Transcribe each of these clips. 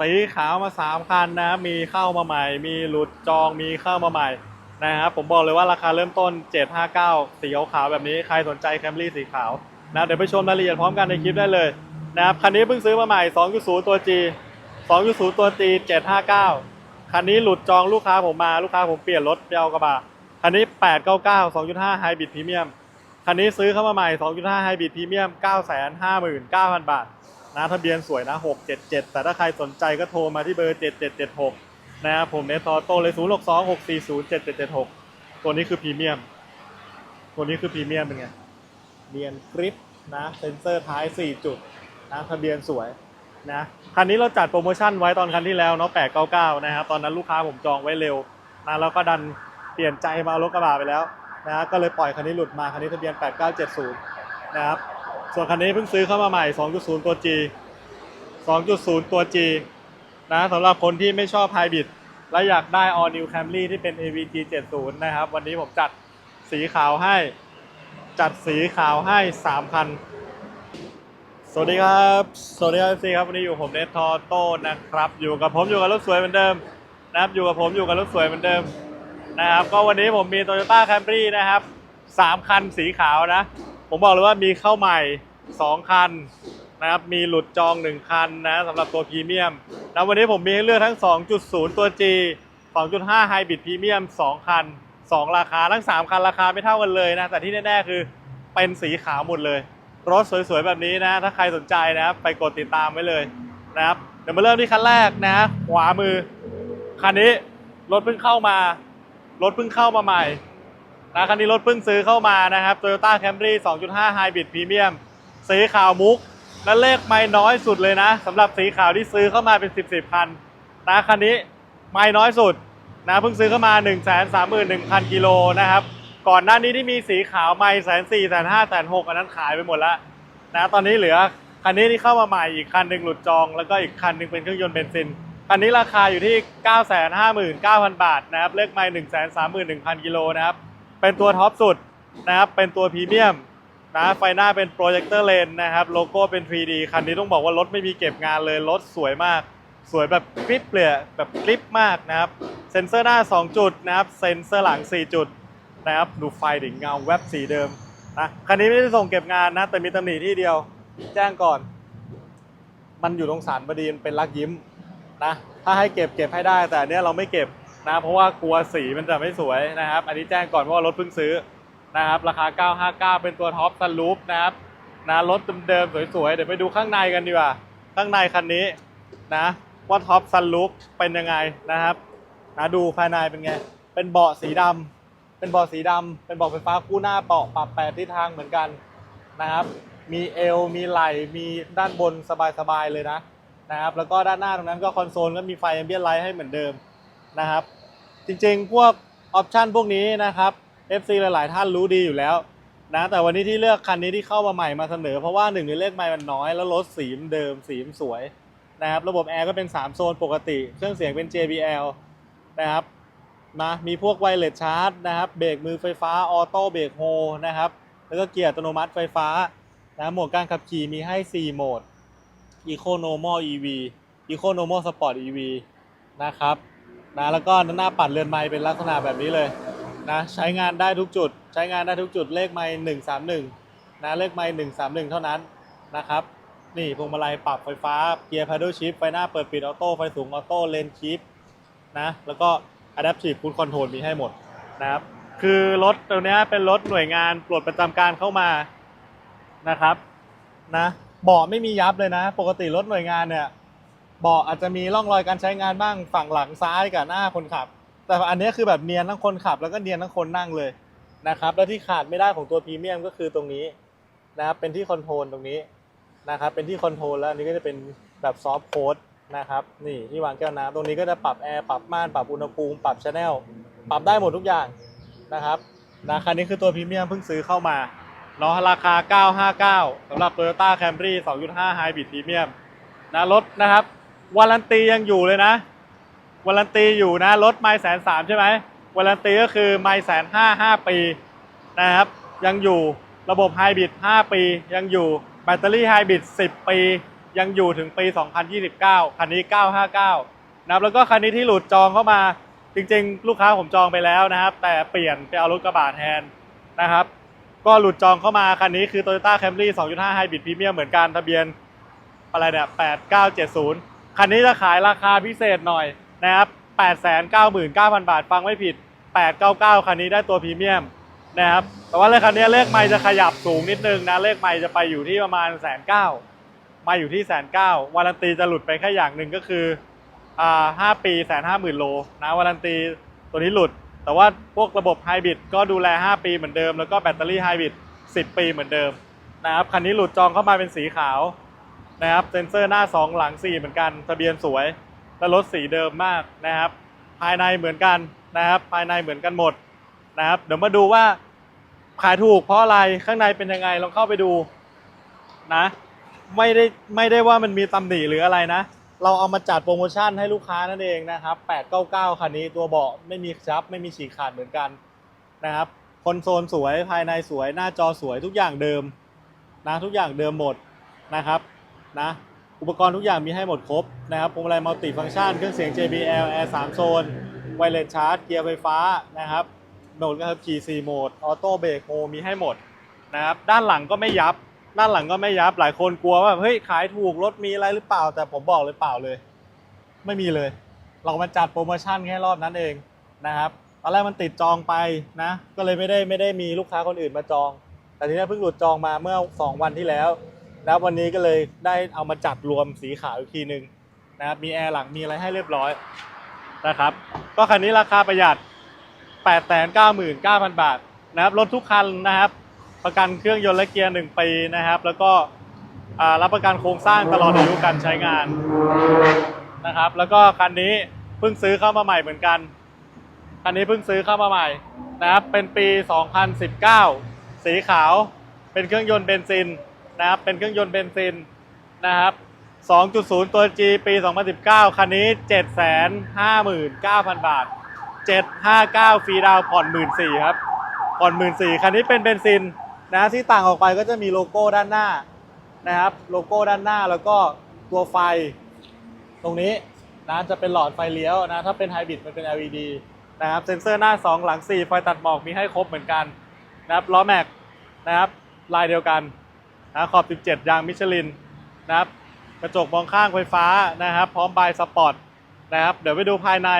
สีขาวมาสามคันนะ มีเข้ามาใหม่ มีหลุดจอง มีเข้ามาใหม่นะครับ ผมบอกเลยว่าราคาเริ่มต้น 759 สีขาวแบบนี้ ใครสนใจแคมรี่สีขาวนะเดี๋ยวไปชมรายละเอียดพร้อมกันในคลิปได้เลยนะครับ คันนี้เพิ่งซื้อมาใหม่ 2.0 ตัว G 2.0 ตัว G 759 คันนี้หลุดจองลูกค้าผมมา ลูกค้าผมเปลี่ยนรถไปเอากระบะ คันนี้ 899 2.5 Hybrid Premium คันนี้ซื้อเข้ามาใหม่ 2.5 Hybrid Premium 959,000 บาท นะทะเบียนสวยนะ677 แต่ถ้าใครสนใจก็โทรมาที่เบอร์ 7776 นะครับผมเนทอโต้เลย 062 640 7776 ตัวนี้คือพรีเมียม ตัวนี้คือพรีเมียมเป็นไงเนียนกริปนะเซ็นเซอร์ท้าย 4 จุดนะทะเบียนสวยนะคันนี้เราจัดโปรโมชั่นไว้ตอนคันที่แล้วเนาะ899 นะครับ ตอนนั้นลูกค้าผมจองไว้เร็วนะแล้วก็ดันเปลี่ยนใจมาเอารถกระบะไปแล้วนะก็เลยปล่อยคันนี้หลุดมาคันนี้ทะเบียน 8970 นะครับ ส่วนคันนี้เพิ่งซื้อเข้ามาใหม่ 2.0 ตัว G 2.0 ตัว G นะสำหรับคนที่ไม่ชอบไฮบริดและอยากได้ All New Camry ที่เป็น AVG 70 นะครับ วันนี้ผมจัดสีขาวให้ จัดสีขาวให้ 3 คัน สวัสดีครับ สวัสดีครับซีครับ วันนี้อยู่ผมเนททอโต้นะครับ อยู่กับผมอยู่กับรถสวยเหมือนเดิมนะครับ อยู่กับผมอยู่กับรถสวยเหมือนเดิมนะครับ ก็วันนี้ผมมี Toyota Camry นะครับ 3 คันสีขาวนะ ผมบอกเลยว่ามีเข้าใหม่ 2 คันนะครับ มีหลุดจอง 1 คันนะสำหรับตัวพรีเมียมแล้ววันนี้ผมมีให้เลือกทั้ง 2.0 ตัว G 2.5 Hybrid Premium 2 คัน 2 ราคาทั้ง 3 คันราคาไม่เท่ากันเลยนะ แต่ที่แน่ๆคือเป็นสีขาวหมดเลย รถสวยๆ แบบนี้นะ ถ้าใครสนใจนะครับไปกดติดตามไว้เลยนะครับ เดี๋ยวมาเริ่มที่คันแรกนะขวามือ คันนี้รถเพิ่งเข้ามารถเพิ่งเข้ามาใหม่ นะคันนี้รถเพิ่งซื้อเข้ามานะครับ Toyota Camry 2.5 Hybrid Premium สีขาวมุก และเลขไม่น้อยสุดเลยนะสำหรับสีขาวที่ซื้อเข้ามาเป็น 10 10คันนะคันนี้ไม่น้อยสุดนะเพิ่งซื้อเข้ามา 1 3 1 0 0 0กิโลนะครับ ก่อนหน้านี้ที่มีสีขาวไม่แสนสี่แสนห้าแสนหกอันนั้นขายไปหมดแล้วนะตอนนี้เหลือคันนี้ที่เข้ามาใหม่อีกคันหนึ่งหลุดจอง แล้วก็อีกคันหนึ่งเป็นเครื่องยนต์เบนซินคันนี้ราคาอยู่ที่ 959,000 บาทนะครับเลขไม่131,000กิโลนะครับ เป็นตัวท็อปสุดนะครับ เป็นตัวพรีเมียมนะไฟหน้าเป็นโปรเจคเตอร์เลนนะครับ โลโก้เป็น 3D คันนี้ต้องบอกว่ารถไม่มีเก็บงานเลย รถสวยมาก สวยแบบกริบเลยอะแบบกริบมากนะครับ เซ็นเซอร์หน้า 2 จุดนะครับ เซ็นเซอร์หลัง 4 จุดนะครับ ดูไฟดิเงาแวบสีเดิมนะ คันนี้ไม่ได้ส่งเก็บงานนะ แต่มีตำหนิที่เดียว แจ้งก่อน มันอยู่ตรงสารบดีนเป็นลักยิ้มนะ ถ้าให้เก็บเก็บให้ได้ แต่อันเนี้ยเราไม่เก็บ นะเพราะว่ากลัวสีมันจะไม่สวยนะครับ อันนี้แจ้งก่อนว่ารถเพิ่งซื้อนะครับ ราคา 959 เป็นตัวท็อปซันรูฟนะครับนะรถเดิมๆสวยๆ เดี๋ยวไปดูข้างในกันดีกว่า ข้างในคันนี้นะว่าท็อปซันรูฟเป็นยังไงนะครับนะดูภายในเป็นไง เป็นเบาะสีดำเป็นเบาะสีดำเป็นเบาะไฟฟ้าคู่หน้าเบาะปรับแปดทิศทางเหมือนกันนะครับ มีเอว มีไหล่ มีด้านบนสบายๆเลยนะนะครับ แล้วก็ด้านหน้าตรงนั้นก็คอนโซลก็มีไฟแอมเบียนไลท์ให้เหมือนเดิม นะครับ จริงๆ พวกออปชันพวกนี้นะครับ FC หลายๆ ท่านรู้ดีอยู่แล้วนะแต่วันนี้ที่เลือกคันนี้ที่เข้ามาใหม่มาเสนอ เพราะว่าหนึ่งในเลขไมล์มันน้อยแล้วรถสีมเดิมสีมสวยนะครับระบบแอร์ก็เป็น 3 โซนปกติ เครื่องเสียงเป็น JBL นะครับนะมีพวกไวเลสชาร์จนะครับเบรกมือไฟฟ้าออโต้เบรกโฮนะครับแล้วก็เกียร์อัตโนมัติไฟฟ้านะโหมดการขับขี่มีให้ 4 โหมด Eco Normal EV Eco Normal Sport EV นะครับ นะแล้วก็หน้าปัดเรือนไม้เป็นลักษณะแบบนี้เลยนะใช้งานได้ทุกจุด ใช้งานได้ทุกจุดเลขไม้หนึ่งสามหนึ่งนะเลขไม้หนึ่งสามหนึ่งเท่านั้นนะครับนี่พวงมาลัยปรับไฟฟ้าเกียร์ paddle shift ไฟหน้าเปิดปิดออโต้ไฟสูงออโต้เลนชิฟนะแล้วก็ adaptive cruise control มีให้หมดนะครับคือรถตัวนี้เป็นรถหน่วยงานปลดประจำการเข้ามานะครับนะเบาะไม่มียับเลยนะ ปกติรถหน่วยงานเนี่ย เบาะอาจจะมีร่องรอยการใช้งานบ้างฝั่งหลังซ้ายกับหน้าคนขับ แต่อันนี้คือแบบเนียนทั้งคนขับ แล้วก็เนียนทั้งคนนั่งเลยนะครับแล้วที่ขาดไม่ได้ของตัวพรีเมียมก็คือตรงนี้นะครับเป็นที่คอนโทรลตรงนี้นะครับเป็นที่คอนโทรลแล้วอันนี้ก็จะเป็นแบบซอฟต์โค้ดนะครับนี่ที่วางแก้วน้ำตรงนี้ก็จะปรับแอร์ปรับม่านปรับอุณหภูมิปรับชแนลปรับได้หมดทุกอย่างนะครับนะคันนี้คือตัวพรีเมียมเพิ่งซื้อเข้ามาเนาะราคา 959สำหรับ Toyota Camry 2.5 Hybrid Premium นะรถนะครับ วารันตียังอยู่เลยนะวารันตีอยู่นะรถไม่แสนสามใช่ไหมวารันตีก็คือไม่แสนห้าห้าปีนะครับยังอยู่ระบบไฮบริด5 ปียังอยู่แบตเตอรี่ไฮบริด10 ปี ยังอยู่ถึงปี 2029 คันนี้ 959 นะครับแล้วก็คันนี้ที่หลุดจองเข้ามาจริงๆ ลูกค้าผมจองไปแล้วนะครับ แต่เปลี่ยนไปเอารถกระบะแทนนะครับ ก็หลุดจองเข้ามาคันนี้คือ Toyota Camry 2.5 Hybrid Premium เหมือนกันทะเบียนอะไรเนี่ย8970 คันนี้จะขายราคาพิเศษหน่อยนะครับ899,000 บาท ฟังไม่ผิด 899 คันนี้ได้ตัวพรีเมียมนะครับ แต่ว่าเลขคันนี้เลขไม่จะขยับสูงนิดนึงนะ เลขไม่จะไปอยู่ที่ประมาณแสนเก้ามาอยู่ที่แสนเก้าวารันตีจะหลุดไปแค่อย่างหนึ่งก็คืออ่าห้าปีแสนห้าหมื่นโลนะวารันตีตัวนี้หลุด แต่ว่าพวกระบบไฮบริดก็ดูแล 5 ปีเหมือนเดิม แล้วก็แบตเตอรี่ไฮบริด10 ปีเหมือนเดิมนะครับ คันนี้หลุดจองเข้ามาเป็นสีขาว นะครับเซ็นเซอร์หน้า 2 หลัง 4 เหมือนกันทะเบียนสวย และรถสีเดิมมากนะครับ ภายในเหมือนกันนะครับ ภายในเหมือนกันหมดนะครับ เดี๋ยวมาดูว่าขายถูกเพราะอะไรข้างในเป็นยังไงลองเข้าไปดูนะไม่ได้ไม่ได้ว่ามันมีตำหนิหรืออะไรนะ เราเอามาจัดโปรโมชั่นให้ลูกค้านั่นเองนะครับ899 คันนี้ตัวเบาะไม่มีชับ ไม่มีฉีกขาดเหมือนกันนะครับคอนโซลสวยภายในสวยหน้าจอสวยทุกอย่างเดิมนะทุกอย่างเดิมหมดนะครับ นะอุปกรณ์ทุกอย่างมีให้หมดครบนะครับพวงมาลัยมัลติฟังก์ชันเครื่องเสียง JBL Air 3 โซน ไวเลสชาร์จ เกียร์ไฟฟ้านะครับโหมดการขับขี่4โหมด ออโต้เบรกโฮมีให้หมดนะครับด้านหลังก็ไม่ยับ ด้านหลังก็ไม่ยับ หลายคนกลัวว่าเฮ้ยขายถูกรถมีอะไรหรือเปล่า แต่ผมบอกเลยเปล่าเลย ไม่มีเลย เรามาจัดโปรโมชั่นแค่รอบนั้นเองนะครับตอนแรกมันติดจองไปนะ ก็เลยไม่ได้ไม่ได้มีลูกค้าคนอื่นมาจอง แต่ทีนี้เพิ่งหลุดจองมาเมื่อ 2 วันที่แล้ว แล้ววันนี้ก็เลยได้เอามาจัดรวมสีขาวอีกทีหนึ่งนะครับมีแอร์หลังมีอะไรให้เรียบร้อยนะครับ ก็คันนี้ราคาประหยัด 899,000 บาทนะครับรถทุกคันนะครับ ประกันเครื่องยนต์และเกียร์ 1 ปีนะครับ แล้วก็รับประกันโครงสร้างตลอดอายุการใช้งานนะครับ แล้วก็คันนี้เพิ่งซื้อเข้ามาใหม่เหมือนกัน คันนี้เพิ่งซื้อเข้ามาใหม่นะครับ เป็นปี 2019 สีขาว เป็นเครื่องยนต์เบนซิน นะครับ เป็นเครื่องยนต์เบนซินนะครับ 2.0 ตัว G ปี 2019 คันนี้ 759,000 บาท 759 ฟรีดาวผ่อน 14,000ครับ ผ่อน 14,000 คันนี้เป็นเบนซินนะที่ต่างออกไปก็จะมีโลโก้ด้านหน้านะครับ โลโก้ด้านหน้าแล้วก็ตัวไฟตรงนี้นะจะเป็นหลอดไฟเลี้ยวนะ ถ้าเป็นไฮบริดมันเป็น LED นะครับ เซ็นเซอร์หน้า 2 หลัง 4 ไฟตัดหมอกมีให้ครบเหมือนกันนะครับ ล้อแม็กนะครับ ลายเดียวกัน นะขอบ 17 ยางมิชลินนะครับกระจกมองข้างไฟฟ้านะครับ พร้อมบายสปอร์ตนะครับเดี๋ยวไปดูภายใน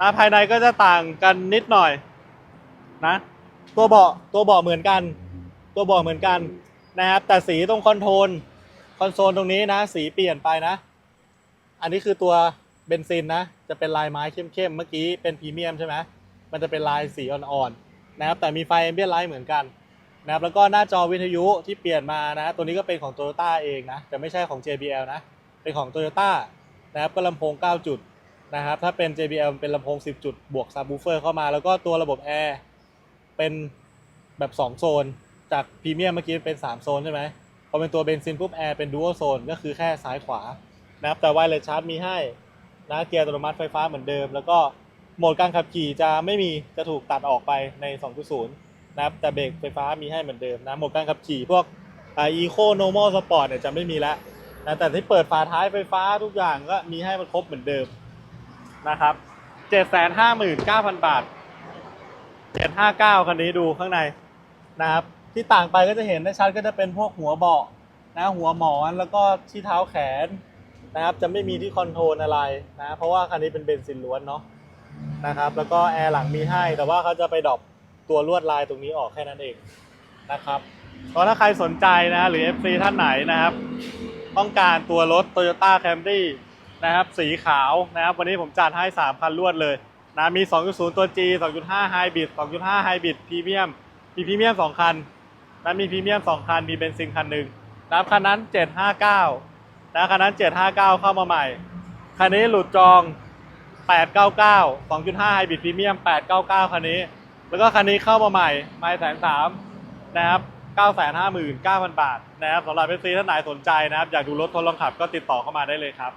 นะภายในก็จะต่างกันนิดหน่อยนะตัวเบาะตัวเบาะเหมือนกัน ตัวเบาะเหมือนกันนะครับแต่สีตรงคอนโทรลคอนโซลตรงนี้นะ สีเปลี่ยนไปนะ อันนี้คือตัวเบนซินนะจะเป็นลายไม้เข้มๆเมื่อกี้เป็นพรีเมียมใช่ไหมมันจะเป็นลายสีอ่อนๆนะครับแต่มีไฟ a m b i e n t light เหมือนกัน นะครับแล้วก็หน้าจอวิทยุที่เปลี่ยนมานะตัวนี้ก็เป็นของ Toyota เองนะแต่ไม่ใช่ของ JBL นะเป็นของ Toyota นะครับก็ลำโพง 9 จุดนะครับถ้าเป็น JBL เป็นลำโพง 10 จุด บวกซับ w ูเฟอร์เข้ามา แล้วก็ตัวระบบแอร์เป็นแบบ 2 โซน จากพรีเมียมเมื่อกี้เป็น 3 โซนใช่ไหมพอเป็นตัวเบนซินปุ๊บแอร์เป็นดูอัลโซนก็คือแค่ซ้ายขวานะครับแต่ไวเลสชาร์จมีให้นะเกียร์อัตโนมัติไฟฟ้าเหมือนเดิม แล้วก็โหมดการขับขี่จะไม่มีจะถูกตัดออกไปใน 2.0 นะครับแต่เบรกไฟฟ้ามีให้เหมือนเดิมนะโหมดการขับขี่พวกอ่า Eco Normal Sport เนี่ยจะไม่มีแล้วนะแต่ที่เปิดฝาท้ายไฟฟ้าทุกอย่างก็มีให้มันครบเหมือนเดิมนะครับ759,000บาท759คันนี้ดูข้างในนะครับที่ต่างไปก็จะเห็นได้ชัดก็จะเป็นพวกหัวเบาะนะหัวหมอนแล้วก็ที่เท้าแขนนะครับจะไม่มีที่คอนโทรลอะไรนะเพราะว่าคันนี้เป็นเบนซินล้วนเนาะนะครับแล้วก็แอร์หลังมีให้แต่ว่าเขาจะไปดรอป ตัวลวดลายตรงนี้ออกแค่นั้นเองนะครับเพราะถ้าใครสนใจนะหรือ FC ท่านไหนนะครับ ต้องการตัวรถ Toyota Camry นะครับสีขาวนะครับ วันนี้ผมจัดให้ 3 คันรวดเลยนะมี 2.0 ตัว G 2.5 Hybrid 2.5 Hybrid Premium มีพรีเมียม2คันนะมีพรีเมียม2คัน มีเบนซินคันหนึ่งนะครับคันนั้น 759นะคันนั้น 759 เข้ามาใหม่ คันนี้หลุดจอง 899 2.5 Hybrid Premium 899 คันนี้ แล้วก็คันนี้เข้ามาใหม่ไม่แสนสามนะครับ959,000 บาทนะครับสำหรับเอฟซีท่านไหนสนใจนะครับ อยากดูรถทดลองขับก็ติดต่อเข้ามาได้เลยครับ